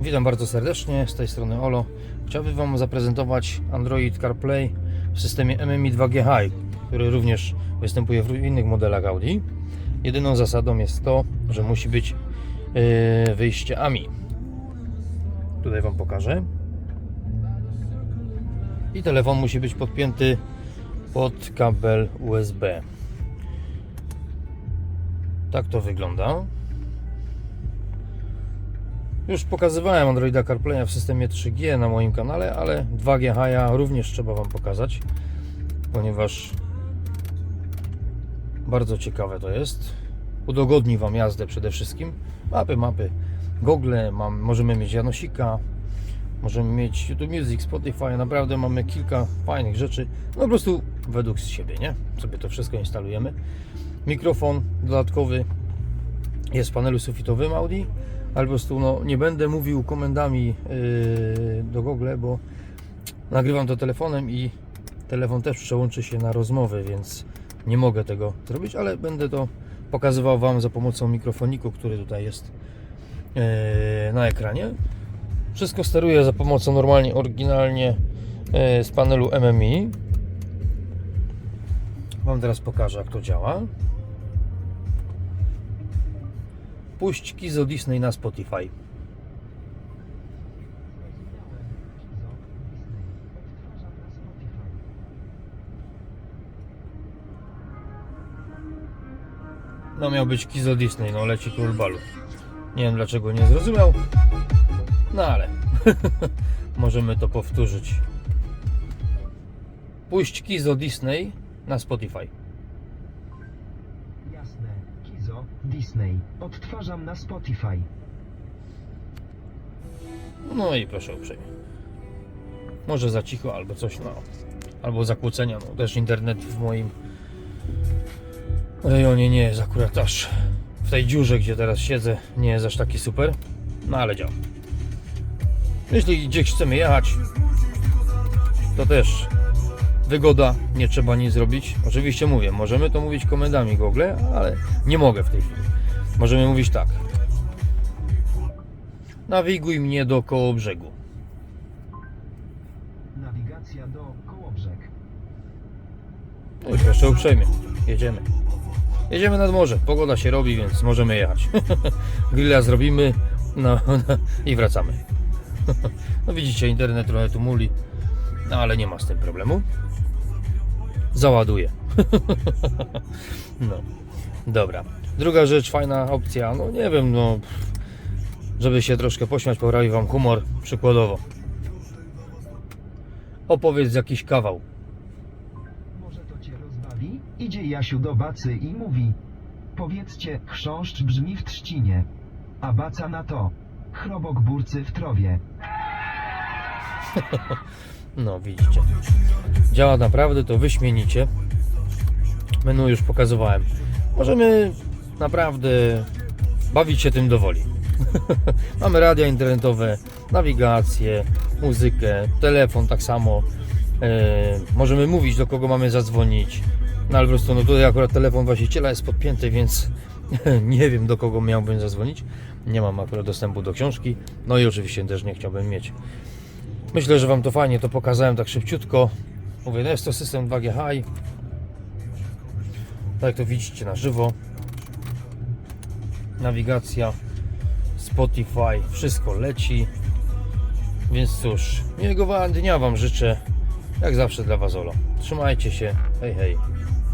Witam bardzo serdecznie, z tej strony Olo. Chciałbym Wam zaprezentować Android CarPlay w systemie MMI 2G High, który również występuje w innych modelach Audi. Jedyną zasadą jest to, że musi być yy, wyjście AMI. Tutaj Wam pokażę. I telefon musi być podpięty pod kabel USB. Tak to wygląda. Już pokazywałem Androida CarPlaya w systemie 3G na moim kanale, ale 2G High również trzeba Wam pokazać, ponieważ bardzo ciekawe to jest. Udogodni Wam jazdę przede wszystkim. Mapy, mapy, Google, mam, możemy mieć Janosika, możemy mieć YouTube Music, Spotify, naprawdę mamy kilka fajnych rzeczy, no po prostu według siebie, nie? Sobie to wszystko instalujemy. Mikrofon dodatkowy jest w panelu sufitowym Audi, ale po prostu no, nie będę mówił komendami yy, do Google, bo nagrywam to telefonem i telefon też przełączy się na rozmowy, więc nie mogę tego zrobić, ale będę to pokazywał Wam za pomocą mikrofoniku, który tutaj jest yy, na ekranie. Wszystko steruję za pomocą normalnie, oryginalnie yy, z panelu MMI. Wam teraz pokażę, jak to działa. Puść Kizo Disney na Spotify. No miał być Kizo Disney, no leci król balu. Nie wiem dlaczego nie zrozumiał. No ale możemy to powtórzyć. Puść Kizo Disney na Spotify. Disney. Odtwarzam na Spotify. No i proszę uprzejmie. Może za cicho albo coś, no. Albo zakłócenia, no też internet w moim rejonie nie jest akurat aż w tej dziurze, gdzie teraz siedzę, nie jest aż taki super. No ale działa. Jeśli gdzieś chcemy jechać, to też wygoda, nie trzeba nic zrobić. Oczywiście mówię, możemy to mówić komendami Google, ale nie mogę w tej chwili. Możemy mówić tak. Nawiguj mnie do koło brzegu. Nawigacja do Kołobrzeg. No i proszę uprzejmie, jedziemy. Jedziemy nad morze, pogoda się robi, więc możemy jechać. Grilla zrobimy no, no, i wracamy. No widzicie, internet trochę tu muli, no ale nie ma z tym problemu. Załaduję. No, dobra. Druga rzecz, fajna opcja, no nie wiem, no żeby się troszkę pośmiać, poprawi Wam humor, przykładowo. Opowiedz jakiś kawał. Może to cię rozbawi? Idzie Jasiu do Bacy i mówi. Powiedzcie, chrząszcz brzmi w trzcinie. A Baca na to. Chrobok burcy w trowie. No, widzicie. Działa naprawdę to wyśmienicie. Menu już pokazywałem. Możemy naprawdę bawić się tym do woli. Mamy radia internetowe, nawigację, muzykę, telefon tak samo. E, możemy mówić do kogo mamy zadzwonić. No ale po prostu no tutaj akurat telefon właściciela jest podpięty, więc nie wiem do kogo miałbym zadzwonić. Nie mam akurat dostępu do książki. No i oczywiście też nie chciałbym mieć. Myślę, że Wam to fajnie to pokazałem tak szybciutko. Mówię, no jest to system 2G High. Tak to widzicie na żywo. Nawigacja, Spotify, wszystko leci. Więc cóż, miłego dnia Wam życzę. Jak zawsze dla Was Olo. Trzymajcie się. Hej, hej.